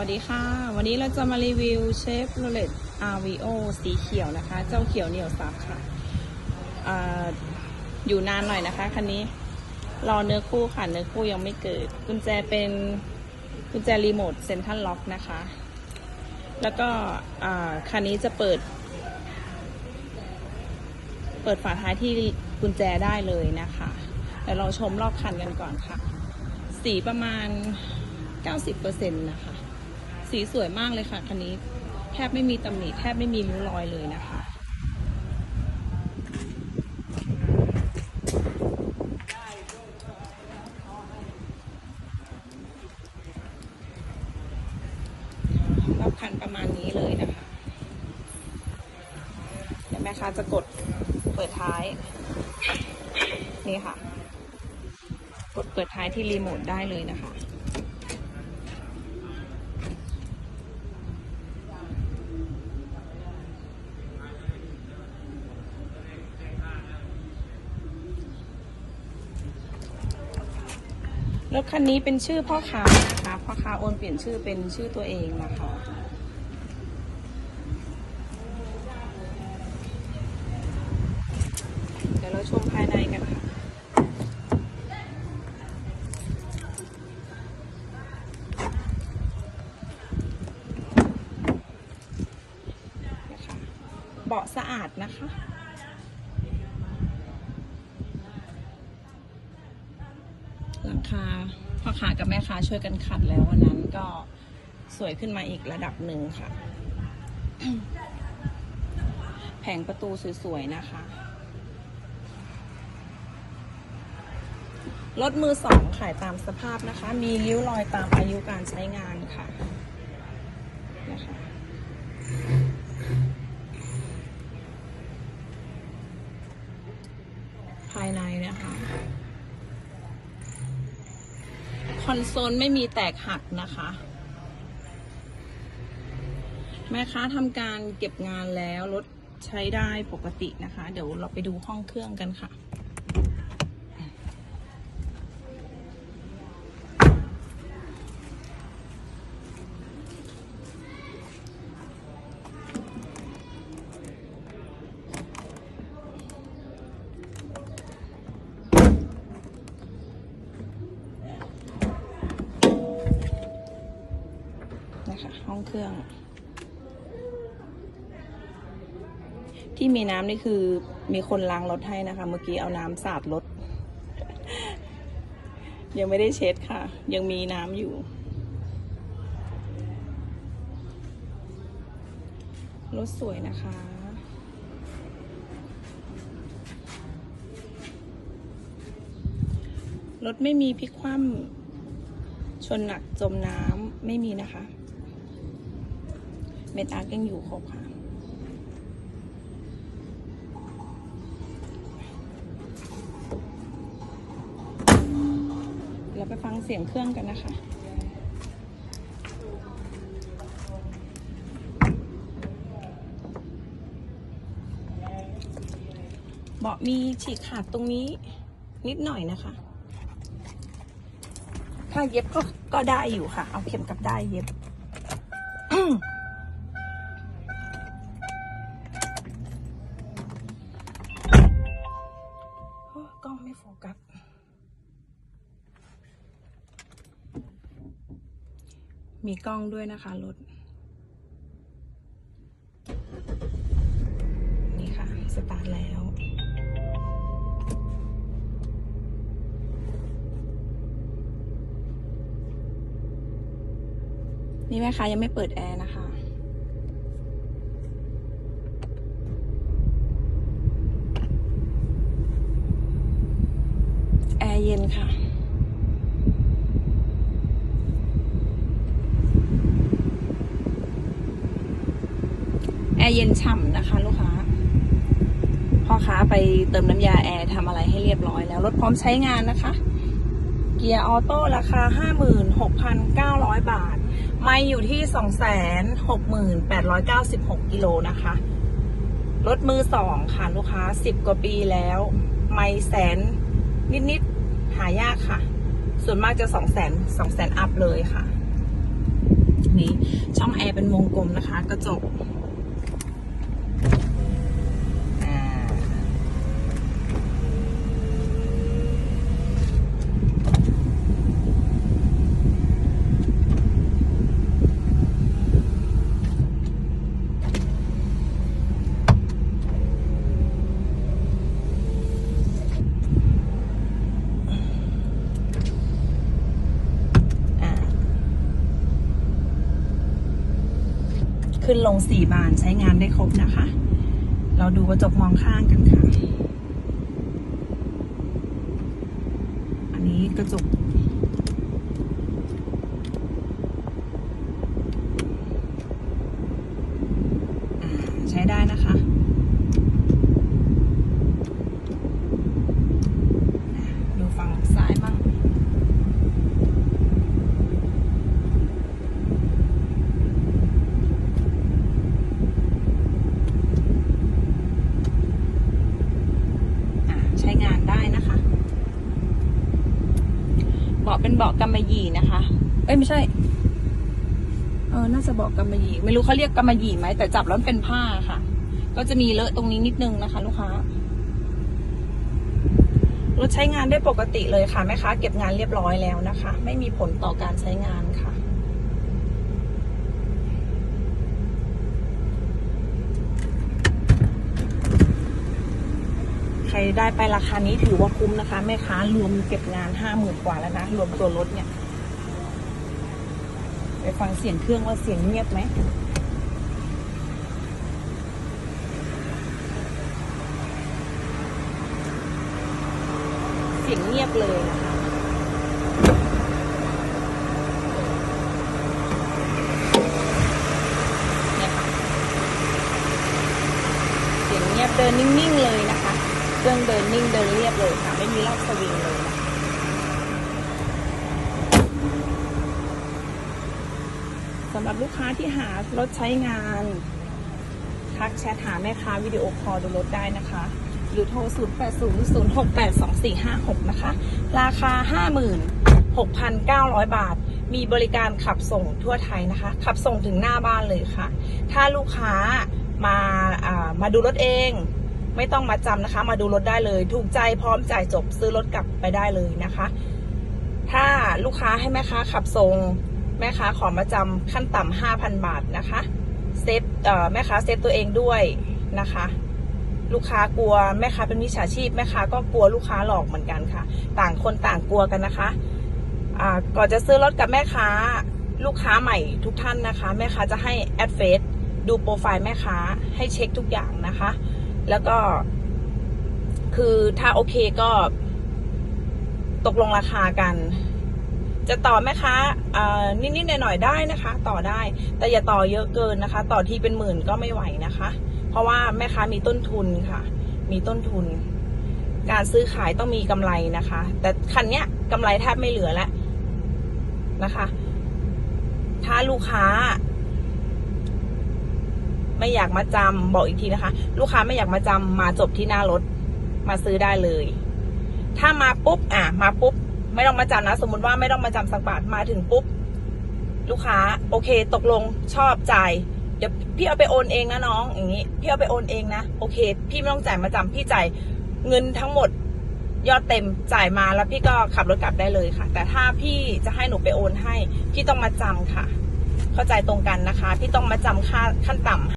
วัสดีค่ะ วันนี้เราจะมารีวิวเชฟโรเลต RVO สีเขียวนะคะ เจ้าเขียวเหนียวซับค่ะออยู่นานหน่อยนะคะคันนี้ รอเนื้อคู่ค่ะ เนื้อคู่ยังไม่เกิด กุญแจเป็นกุญแจรีโมทเซ็นทรัลล็อกนะคะ แล้วก็คันนี้จะเปิด เปิดฝาท้ายที่กุญแจได้เลยนะคะเดี๋ยวเราชมรอบคันกันก่อนค่ะ สีประมาณ 90%นะคะ สีสวยมากเลยค่ะคันนี้ แทบไม่มีตำหนิแทบไม่มีริ้วรอยเลยนะคะ รอบคันประมาณนี้เลยนะคะ เดี๋ยวแม่ค้าจะกดเปิดท้าย นี่ค่ะ กดเปิดท้ายที่รีโมทได้เลยนะคะ รถคันนี้เป็นชื่อพ่อค้านะคะ พ่อค้าโอนเปลี่ยนชื่อเป็นชื่อตัวเองนะคะ เดี๋ยวเราชมภายในกันค่ะ เบาะสะอาดนะคะ หลังคาพ่อค้ากับแม่ค้าช่วยกันขัดแล้ววันนั้นก็สวยขึ้นมาอีกระดับหนึ่งค่ะ แผงประตูสวยๆนะคะรถมือสองขายตามสภาพนะคะ มีริ้วรอยตามอายุการใช้งานค่ะนะคะภายในนะคะ คอนโซลไม่มีแตกหักนะคะ แม่ค้าทำการเก็บงานแล้วรถใช้ได้ปกตินะคะ เดี๋ยวเราไปดูห้องเครื่องกันค่ะ เครื่อง ที่มีน้ำนี่คือมีคนล้างรถให้นะคะ เมื่อกี้เอาน้ำสาดรถ ยังไม่ได้เช็ดค่ะ ยังมีน้ำอยู่ รถสวยนะคะรถไม่มีพลิกคว่ำชนหนักจมน้ำไม่มีนะคะ เมตาร์กยังอยู่ครบค่ะ เราไปฟังเสียงเครื่องกันนะคะเบาะมีฉีกขาดตรงนี้นิดหน่อยนะคะ ถ้าเย็บก็ก็ได้อยู่ค่ะ เอาเข็มกับได้เย็บ มีกล้องด้วยนะคะรถนี่ค่ะ สตาร์ทแล้ว นี่แม่ค้ายังไม่เปิดแอร์นะคะแอร์เย็นค่ะ ร์เย็นฉ่ำนะคะ ลูกค้า พ่อค้าไปเติมน้ำยาแอร์ทำอะไรให้เรียบร้อยแล้ว รถพร้อมใช้งานนะคะ เกียร์ออโต้ราคา 56,900 บาท ไม่อยู่ที่ 268,96 กิโลนะคะ รถมือสองค่ะ ลูกค้า 10 กว่าปีแล้ว ไม่แสนนิดๆ หายากค่ะ ส่วนมากจะ 2 0 0 0 0 0 2 0 0 0 0 อัพเลยค่ะนี้ช่องแอร์เป็นวงกลมนะคะ กระจกอ่าอ่า ขึ้ นลงสี่บานใช้งานได้ครบนะคะ เราดูกระจกมองข้างกันค่ะ อันนี้กระจก อ่า ใช้ได้นะคะอะดูฝั่งซ้ายบ้าง อะใช้งานได้นะคะ เบาะเป็นเบาะกำมะหยี่นะคะ เอ้ยไม่ใช่ เออน่าจะเบาะกำมะหยี่ไม่รู้เขาเรียกกำมะหยี่ไหมแต่จับแล้วเป็นผ้าค่ะ ก็จะมีเลอะตรงนี้นิดนึงนะคะ ลูกค้ารถใช้งานได้ปกติเลยค่ะแม่ค้าเก็บงานเรียบร้อยแล้วนะคะ ไม่มีผลต่อการใช้งานค่ะ ใคร ได้ไปราคานี้ถือว่าคุ้มนะคะแม่ค้ารวมเก็บงานห้าหมื่นกว่าแล้วนะรวมตัวรถเนี่ยไปฟังเสียงเครื่องว่าเสียงเงียบไหมเสียงเงียบเลยนะคะเนี่ยค่ะเสียงเงียบเดินนิ่งๆเลยนะคะ เครื่องเดินนิ่งเดินเรียบเลยค่ะ ไม่มีรอบสวิงเลยสำหรับลูกค้าที่หารถใช้งาน ทักแชทหาแม่ค้าวิดีโอคอลดูรถได้นะคะ หรือโทร 0 8 0 0 6 8 2 4 5 6 นะคะ ราคา 56,900 บาท มีบริการขับส่งทั่วไทยนะคะ ขับส่งถึงหน้าบ้านเลยค่ะ ถ้าลูกค้ามาามาดูรถเอง ไม่ต้องมาจำนะคะ มาดูรถได้เลย ถูกใจพร้อมจ่ายจบซื้อรถกลับไปได้เลยนะคะ ถ้าลูกค้าให้แม่ค้าขับส่งแม่ค้าขอมาจำขั้นต่ำ5,000 บาทนะคะเซฟแม่ค้าเซฟตัวเองด้วยนะคะ ลูกค้ากลัวแม่ค้าเป็นมิจฉาชีพแม่ค้าก็กลัวลูกค้าหลอกเหมือนกันค่ะ ต่างคนต่างกลัวกันนะคะก่อนจะซื้อรถกับแม่ค้าลูกค้าใหม่ทุกท่านนะคะ แม่ค้าจะให้แอดเฟซดูโปรไฟล์แม่ค้าให้เช็คทุกอย่างนะคะ แล้วก็ คือถ้าโอเคก็ ตกลงราคากัน จะต่อแม่ค้าอ่านิดๆหน่อยๆได้นะคะ ต่อได้ แต่อย่าต่อเยอะเกินนะคะ ต่อที่เป็นหมื่นก็ไม่ไหวนะคะ เพราะว่าแม่ค้ามีต้นทุนค่ะ มีต้นทุน การซื้อขายต้องมีกำไรนะคะ แต่คันเนี้ยกำไรแทบไม่เหลือแล้วนะคะ ถ้าลูกค้า ไม่อยากมาจำบอกอีกทีนะคะ ลูกค้าไม่อยากมาจำมาจบที่หน้ารถมาซื้อได้เลย ถ้ามาปุ๊บอะมาปุ๊บ ไม่ต้องมาจำนะ สมมติว่าไม่ต้องมาจำสักบาทมาถึงปุ๊บ ลูกค้า โอเค ตกลงชอบจ่ายเดี๋ยวพี่เอาไปโอนเองนะน้องอย่างนี้พี่เอาไปโอนเองนะโอเค พี่ไม่ต้องจ่ายมาจำพี่จ่ายเงินทั้งหมดยอดเต็มจ่ายมาแล้วพี่ก็ขับรถกลับได้เลยค่ะ แต่ถ้าพี่จะให้หนูไปโอนให้ พี่ต้องมาจำค่ะ เข้าใจตรงกันนะคะ พี่ต้องมาจำค่าขั้นต่ำ